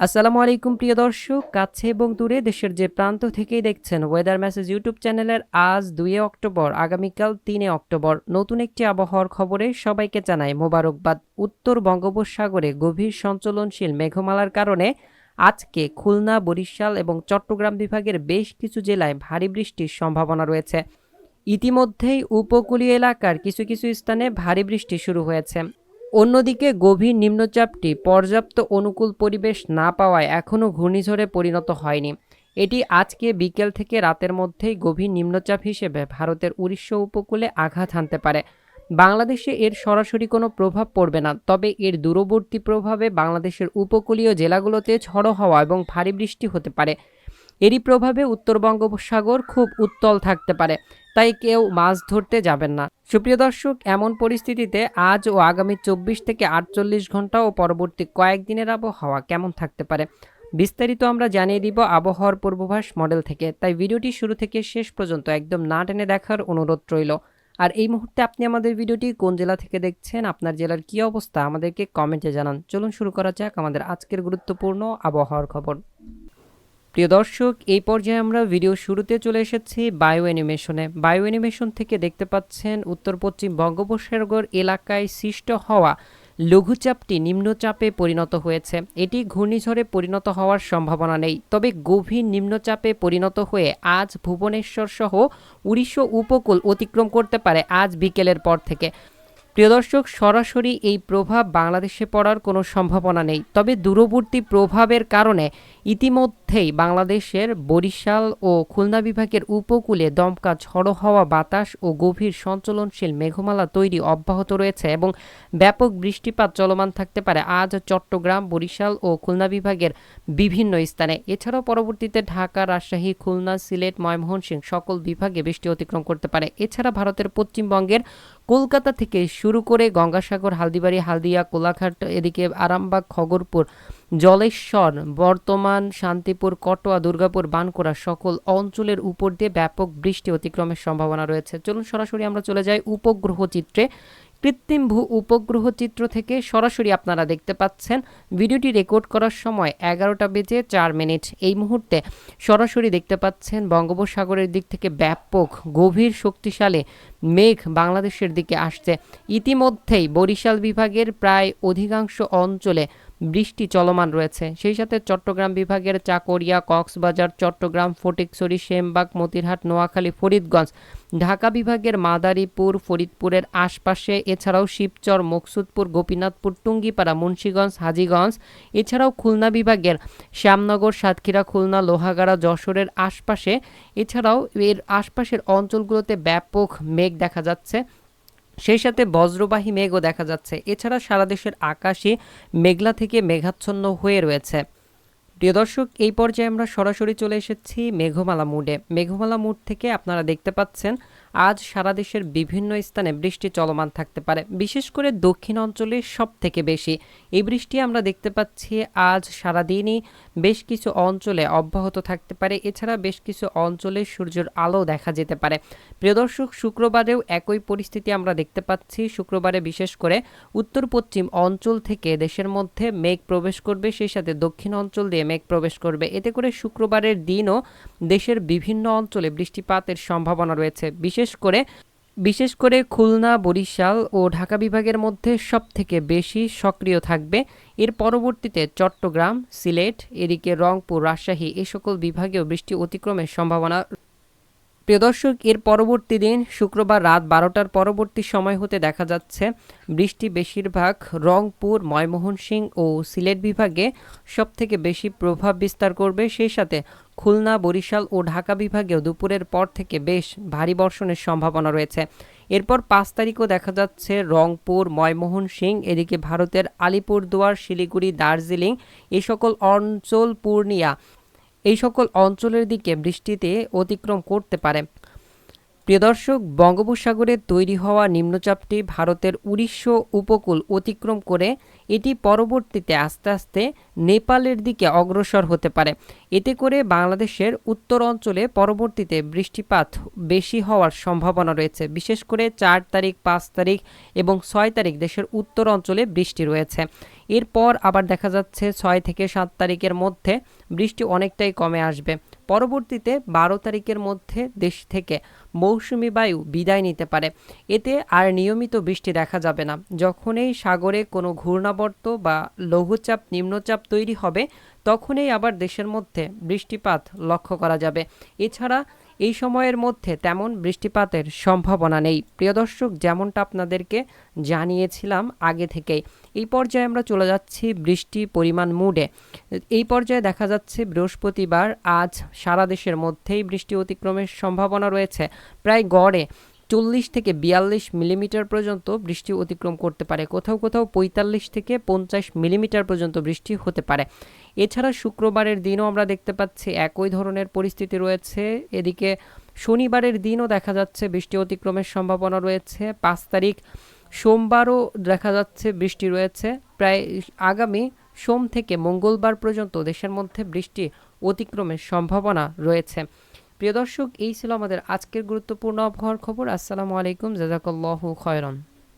আসসালামু আলাইকুম, প্রিয় দর্শক। কাছে এবং দূরে দেশের যে প্রান্ত থেকেই দেখছেন ওয়েদার মেসেজ ইউটিউব চ্যানেলের আজ দুই অক্টোবর, আগামীকাল তিনে অক্টোবর। নতুন একটি আবহাওয়ার খবরে সবাইকে জানাই মোবারকবাদ। উত্তর বঙ্গোপসাগরে গভীর সঞ্চলনশীল মেঘমালার কারণে আজকে খুলনা, বরিশাল এবং চট্টগ্রাম বিভাগের বেশ কিছু জেলায় ভারী বৃষ্টির সম্ভাবনা রয়েছে। ইতিমধ্যেই উপকূলীয় এলাকার কিছু কিছু স্থানে ভারী বৃষ্টি শুরু হয়েছে। অন্যদিকে গভীর নিম্নচাপটি পর্যাপ্ত অনুকূল পরিবেশ না পাওয়ায় এখনও ঘূর্ণিঝড়ে পরিণত হয়নি। এটি আজকে বিকেল থেকে রাতের মধ্যেই গভীর নিম্নচাপ হিসেবে ভারতের উড়িষ্যা উপকূলে আঘাত হানতে পারে। বাংলাদেশে এর সরাসরি কোনো প্রভাব পড়বে না, তবে এর দূরবর্তী প্রভাবে বাংলাদেশের উপকূলীয় জেলাগুলোতে ঝড়ো হওয়া এবং ভারী বৃষ্টি হতে পারে। এরই প্রভাবে উত্তর বঙ্গোপসাগর খুব উত্তল থাকতে পারে, তাই কেউ মাছ ধরতে যাবেন না। সুপ্রিয় দর্শক, এমন পরিস্থিতিতে আজ ও আগামী চব্বিশ থেকে আটচল্লিশ ঘণ্টা ও পরবর্তী কয়েকদিনের আবহাওয়া কেমন থাকতে পারে, বিস্তারিত আমরা জানিয়ে দিব আবহাওয়ার পূর্বাভাস মডেল থেকে। তাই ভিডিওটি শুরু থেকে শেষ পর্যন্ত একদম না টেনে দেখার অনুরোধ রইল। আর এই মুহূর্তে আপনি আমাদের ভিডিওটি কোন জেলা থেকে দেখছেন, আপনার জেলার কী অবস্থা, আমাদেরকে কমেন্টে জানান। চলুন শুরু করা যাক আমাদের আজকের গুরুত্বপূর্ণ আবহাওয়ার খবর। প্রিয় দর্শক, এই পর্যায়ে আমরা ভিডিও শুরুতে চলে এসেছি বায়ো অ্যানিমেশনে। বায়ো অ্যানিমেশন থেকে দেখতে পাচ্ছেন উত্তর পশ্চিম বঙ্গোপসাগর এলাকায় সৃষ্ট হওয়া লঘুচাপটি নিম্নচাপে পরিণত হয়েছে। এটি ঘূর্ণিঝড়ে পরিণত হওয়ার সম্ভাবনা নেই। তবে গভীর নিম্নচাপে পরিণত হয়ে আজ ভুবনেশ্বর সহ উড়িষ্যা উপকূল অতিক্রম করতে পারে আজ বিকেলের পর থেকে। প্রিয় দর্শক, সরাসরি এই প্রভাব বাংলাদেশে পড়ার কোনো সম্ভাবনা নেই। তবে দূরবর্তী প্রভাবের কারণে ইতিমধ্যেই বাংলাদেশের বরিশাল ও খুলনা বিভাগের উপকূলে দমকা ঝড়ো হওয়া, বাতাস ও গভীর সঞ্চলনশীল মেঘমালা তৈরি অব্যাহত রয়েছে এবং ব্যাপক বৃষ্টিপাত চলমান থাকতে পারে। আজ চট্টগ্রাম, বরিশাল ও খুলনা বিভাগের বিভিন্ন স্থানে। এছাড়াও পরবর্তীতে ঢাকা, রাজশাহী, খুলনা, সিলেট, ময়মনসিংহ সকল বিভাগে বৃষ্টি অতিক্রম করতে পারে। এছাড়া ভারতের পশ্চিমবঙ্গের কলকাতা থেকে শুরু করে গঙ্গাসাগর, হালদিবাড়ি, হালদিয়া, কোলাঘাট, এদিকে আরামবাগ, খগরপুর জলেশ্বর, বর্তমান শান্তিপুর, কটোয়া, দুর্গাপুর বানকুড়া সকল অঞ্চলের উপর দিয়ে ব্যাপক বৃষ্টি অতিক্রমের সম্ভাবনা রয়েছে। চলুন সরাসরি আমরা চলে যাই উপগ্রহ চিত্রে। কৃত্রিম ভূ উপগ্রহ চিত্র থেকে সরাসরি আপনারা দেখতে পাচ্ছেন ভিডিওটি রেকর্ড করার সময় এগারোটা বেজে চার মিনিট। এই মুহূর্তে সরাসরি দেখতে পাচ্ছেন বঙ্গোপসাগরের দিক থেকে ব্যাপক গভীর শক্তিশালী মেঘ বাংলাদেশের দিকে আসছে। ইতিমধ্যেই বরিশাল বিভাগের প্রায় অধিকাংশ অঞ্চলে বৃষ্টি চলমান রয়েছে। সেই সাথে চট্টগ্রাম বিভাগের চাকরিয়া, কক্সবাজার, চট্টগ্রাম, ফটিকছড়ি, সেমবাগ, মতিরহাট, নোয়াখালী, ফরিদগঞ্জ, ঢাকা বিভাগের মাদারীপুর, ফরিদপুরের আশপাশে, এছাড়াও শিবচর, মকসুদপুর, গোপীনাথপুর, টুঙ্গিপাড়া, মুন্সীগঞ্জ, হাজীগঞ্জ, এছাড়াও খুলনা বিভাগের শ্যামনগর, সাতক্ষীরা, খুলনা, লোহাগাড়া, যশোরের আশপাশে, এছাড়াও এর আশপাশের অঞ্চলগুলোতে ব্যাপক মেঘ দেখা যাচ্ছে। সেই সাথে বজ্রবাহী মেঘও দেখা যাচ্ছে। এছাড়া সারা দেশের আকাশে মেঘলা থেকে মেঘাচ্ছন্ন হয়ে রয়েছে। প্রিয় দর্শক, এই পর্যায়ে আমরা সরাসরি চলে এসেছি মেঘমালা মুডে। মেঘমালা মুড থেকে আপনারা দেখতে পাচ্ছেন আজ সারা দেশের বিভিন্ন স্থানে বৃষ্টি চলমান থাকতে পারে, বিশেষ করে দক্ষিণ অঞ্চলে সব থেকে বেশি। এই বৃষ্টি আমরা দেখতে পাচ্ছি আজ সারাদিনই। বেশ কিছু অঞ্চলে অব্যাহত থাকতে পারে, এছাড়া বেশ কিছু অঞ্চলে সূর্যের আলো দেখা যেতে পারে। প্রিয় দর্শক, শুক্রবারেও একই পরিস্থিতি আমরা দেখতে পাচ্ছি। শুক্রবারে বিশেষ করে উত্তর পশ্চিম অঞ্চল থেকে দেশের মধ্যে মেঘ প্রবেশ করবে, সেই সাথে দক্ষিণ অঞ্চল দিয়ে মেঘ প্রবেশ করবে। এতে করে শুক্রবারের দিনও দেশের বিভিন্ন অঞ্চলে বৃষ্টিপাতের সম্ভাবনা রয়েছে। বিশেষ করে, বিশেষ করে খুলনা, বরিশাল ও ঢাকা বিভাগের মধ্যে সব থেকে বেশি সক্রিয় থাকবে। এর পরবর্তীতে চট্টগ্রাম, সিলেট, এদিকে রংপুর, রাজশাহী এ সকল বিভাগেও বৃষ্টি অতিক্রমের সম্ভাবনা প্রিয় দর্শক, এর পরবর্তী দিন শুক্রবার রাত বারোটার পরবর্তী সময় হতে দেখা যাচ্ছে। বৃষ্টি বেশিরভাগ রংপুর ময়মোহনসিং ও সিলেট বিভাগে সবথেকে বেশি প্রভাব বিস্তার করবে। সেই সাথে খুলনা, বরিশাল ও ঢাকা বিভাগেও দুপুরের পর থেকে বেশ ভারী বর্ষণের সম্ভাবনা রয়েছে। এরপর পাঁচ তারিখও দেখা যাচ্ছে রংপুর ময়মোহনসিং এদিকে ভারতের আলিপুরদুয়ার, শিলিগুড়ি, দার্জিলিং এই সকল অঞ্চল, পূর্ণিয়া এই সকল অঞ্চলের দিকে বৃষ্টিতে অতিক্রম করতে পারে। প্রিয় দর্শক, বঙ্গোপসাগরে তৈরি হওয়া নিম্নচাপটি ভারতের উড়িষ্য উপকূল অতিক্রম করে এটি পরবর্তীতে আস্তে আস্তে নেপালের দিকে অগ্রসর হতে পারে। এতে করে বাংলাদেশের উত্তর অঞ্চলে পরবর্তীতে বৃষ্টিপাত বেশি হওয়ার সম্ভাবনা রয়েছে। বিশেষ করে চার তারিখ, পাঁচ তারিখ এবং ছয় তারিখ দেশের উত্তর অঞ্চলে বৃষ্টি রয়েছে। এরপর আবার দেখা যাচ্ছে ছয় থেকে সাত তারিখের মধ্যে বৃষ্টি অনেকটাই কমে আসবে। পরবর্তীতে বারো তারিখের মধ্যে দেশ থেকে মৌসুমি বায়ু বিদায় নিতে পারে। এতে আর নিয়মিত বৃষ্টি দেখা যাবে না। যখনই সাগরে কোনো ঘূর্ণাবর্ত বা লঘুচাপ, নিম্নচাপ তৈরি হবে, তখনই আবার দেশের মধ্যে বৃষ্টিপাত লক্ষ্য করা যাবে। এছাড়া এই সময়ের মধ্যে তেমন বৃষ্টিপাতের সম্ভাবনা নেই। প্রিয় দর্শক, যেমনটা আপনাদেরকে জানিয়েছিলাম আগে থেকেই, এই পর্যায়ে আমরা চলে যাচ্ছি বৃষ্টি পরিমাণ মুডে। এই পর্যায়ে দেখা যাচ্ছে বৃহস্পতিবার আজ সারা দেশের মধ্যেই বৃষ্টি অতিক্রমের সম্ভাবনা রয়েছে। প্রায় গড়ে চল্লিশ থেকে বিয়াল্লিশ মিলিমিটার পর্যন্ত বৃষ্টি অতিক্রম করতে পারে। কোথাও কোথাও পঁয়তাল্লিশ থেকে পঞ্চাশ মিলিমিটার পর্যন্ত বৃষ্টি হতে পারে। এছাড়া শুক্রবারের দিনও আমরা দেখতে পাচ্ছি একই ধরনের পরিস্থিতি রয়েছে। এদিকে শনিবারের দিনও দেখা যাচ্ছে বৃষ্টি অতিক্রমের সম্ভাবনা রয়েছে। পাঁচ তারিখ সোমবারও দেখা যাচ্ছে বৃষ্টি রয়েছে। প্রায় আগামী সোম থেকে মঙ্গলবার পর্যন্ত দেশের মধ্যে বৃষ্টি অতিক্রমের সম্ভাবনা রয়েছে। প্রিয় দর্শক এই ছিল আমাদের আজকের গুরুত্বপূর্ণ আবহাওয়ার খবর। আসসালামু আলাইকুম জাজাকাল্লাহু খয়রন।